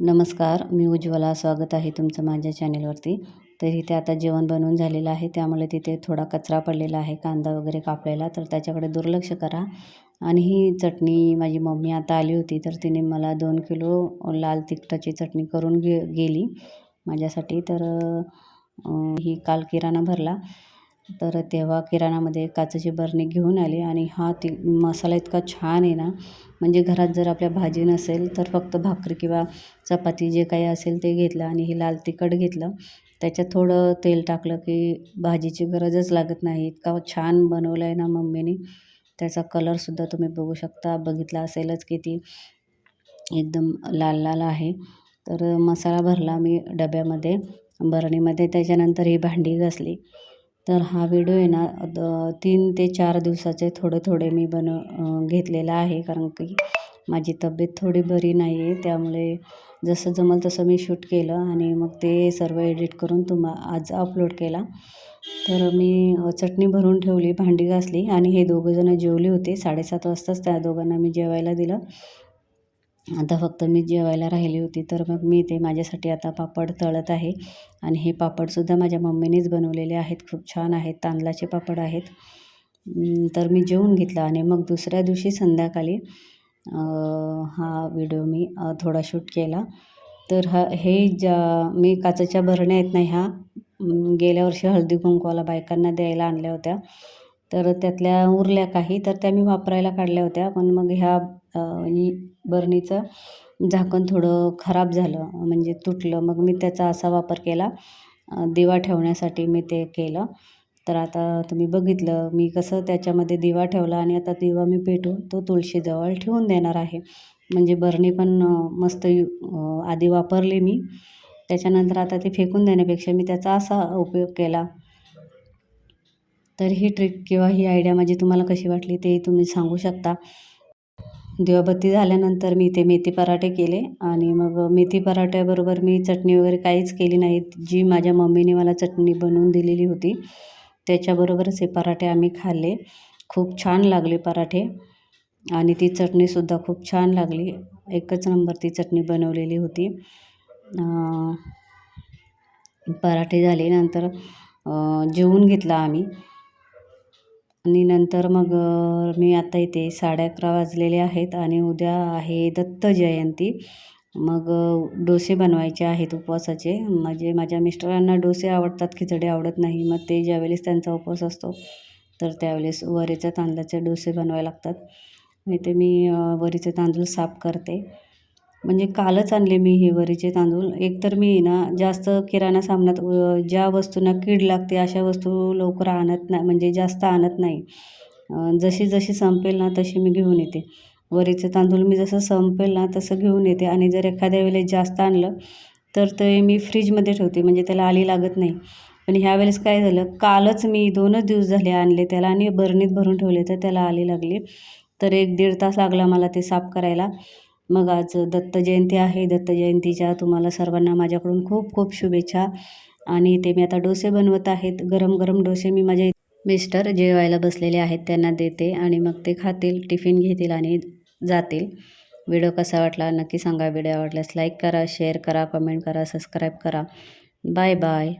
नमस्कार मी उज्ज्वला. स्वागत आहे तुमचं माझ्या चॅनेलवरती. तर इथे आता जेवण बनवून झालेलं आहे. त्यामुळे तिथे थोडा कचरा पडलेला आहे कांदा वगैरे कापलेला. तर त्याच्याकडे दुर्लक्ष करा. आणि ही चटणी माझी मम्मी आता आली होती तर तिने मला दोन किलो लाल तिखटाची चटणी करून गे गेली माझ्यासाठी. तर ही काल किराणा भरला. तर तेव्हा किराणामध्ये काचेची बरणी घेऊन आली आणि हा ती मसाला इतका छान आहे ना म्हणजे घरात जर आपल्या भाजी नसेल तर फक्त भाकरी किंवा चपाती जे काही असेल ते घेतलं आणि हे लाल तिखट घेतलं. त्याच्यात थोडं तेल टाकलं की भाजीची गरजच लागत नाही. इतका छान बनवलं आहे ना मम्मीने. त्याचा कलरसुद्धा तुम्ही बघू शकता. बघितला असेलच किती एकदम लाल लाल आहे. तर मसाला भरला मी डब्यामध्ये. बरणीमध्ये त्याच्यानंतर ही भांडी घासली. तर हा व्हिडिओ आहे ना द तीन ते चार दिवसाचे थोडे थोडे मी बन घेतलेला आहे. कारण की माझी तब्येत थोडी बरी नाही आहे त्यामुळे जसं जमल तसं मी शूट केलं आणि मग ते सर्व एडिट करून तुम्हा आज अपलोड केला. तर मी चटणी भरून ठेवली भांडी घासली आणि हे दोघंजणं जेवले होते. साडेसात वाजताच त्या दोघांना मी जेवायला दिलं. आता फक्त मी जेवायला राहिली होती तर मग मी ते माझ्यासाठी आता पापड तळत आहे. आणि हे पापडसुद्धा माझ्या मम्मीनेच बनवलेले आहेत. खूप छान आहेत. तांदळाचे पापड आहेत. तर मी जेवून घेतलं आणि मग दुसऱ्या दिवशी संध्याकाळी हा व्हिडिओ मी थोडा शूट केला. तर हा हे ज्या मी काचेच्या भरण्या आहेत ना ह्या गेल्या वर्षी हळदी कुंकवाला बायकांना द्यायला आणल्या होत्या. तर त्यातल्या उरल्या काही तर त्या मी वापरायला काढल्या होत्या. पण मग ह्या बरणीचं झाकण थोडं खराब झालं म्हणजे तुटलं. मग मी त्याचा असा वापर केला. दिवा ठेवण्यासाठी मी ते केलं. तर आता तुम्ही बघितलं मी कसं त्याच्यामध्ये दिवा ठेवला आणि आता दिवा मी पेटून तो तुळशीजवळ ठेवून देणार आहे. म्हणजे बरणी पण मस्त यु आधी वापरली मी. त्याच्यानंतर आता ते फेकून देण्यापेक्षा मी त्याचा असा उपयोग केला. तर ही ट्रिक किंवा ही आयडिया माझी तुम्हाला कशी वाटली ते तुम्ही सांगू शकता. दिवाबत्ती झाल्यानंतर मी ते मेथी पराठे केले आणि मग मेथी पराठ्याबरोबर मी चटणी वगैरे काहीच केली नाही. जी माझ्या मम्मीने मला चटणी बनवून दिलेली होती त्याच्याबरोबरच हे पराठे आम्ही खाल्ले. खूप छान लागले पराठे आणि ती चटणीसुद्धा खूप छान लागली. एकच नंबर ती चटणी बनवलेली होती. पराठे झाले. नंतर जेवून घेतला आम्ही. आणि नंतर मग मी आता इथे साडे अकरा वाजलेले आहेत आणि उद्या आहे दत्त जयंती. मग डोसे बनवायचे आहेत उपवासाचे. म्हणजे माझ्या मिस्टरांना डोसे आवडतात खिचडी आवडत नाही. मग ते ज्यावेळेस त्यांचा उपवास असतो तर त्यावेळेस वरीच्या तांदळाचे डोसे बनवावे लागतात. इथे मी वरीचे तांदूळ साफ करते. म्हणजे कालच आणले मी हे वरीचे तांदूळ. एकतर मी ना जास्त किराणा सामनात ज्या वस्तूंना कीड लागते अशा वस्तू लवकर आणत नाही म्हणजे जास्त आणत नाही. जशी जशी संपेल ना तशी मी घेऊन येते. वरीचे तांदूळ मी जसं संपेल ना तसं घेऊन येते. आणि जर एखाद्या वेळेस जास्त आणलं तर ते मी फ्रीजमध्ये ठेवते म्हणजे त्याला आली लागत नाही. पण ह्या वेळेस काय झालं कालच मी दोनच दिवस झाले आणले त्याला आणि बरणीत भरून ठेवले तर त्याला आली लागली. तर एक दीड तास लागला मला ते साफ करायला. मग आज दत्त जयंती आहे. दत्त जयंतीच्या तुम्हाला सर्वांना माझ्याकडून खूप खूप शुभेच्छा. आणि ते मी आता डोसे बनवत आहेत. गरम गरम डोसे मी माझे मिस्टर जेवायला बसलेले आहेत. त्यांना देते आणि मग ते खातील टिफिन घेतील आणि जातील. व्हिडिओ कसा वाटला नक्की सांगा. व्हिडिओ आवडल्यास लाईक करा शेअर करा कमेंट करा सबस्क्राईब करा. Bye bye.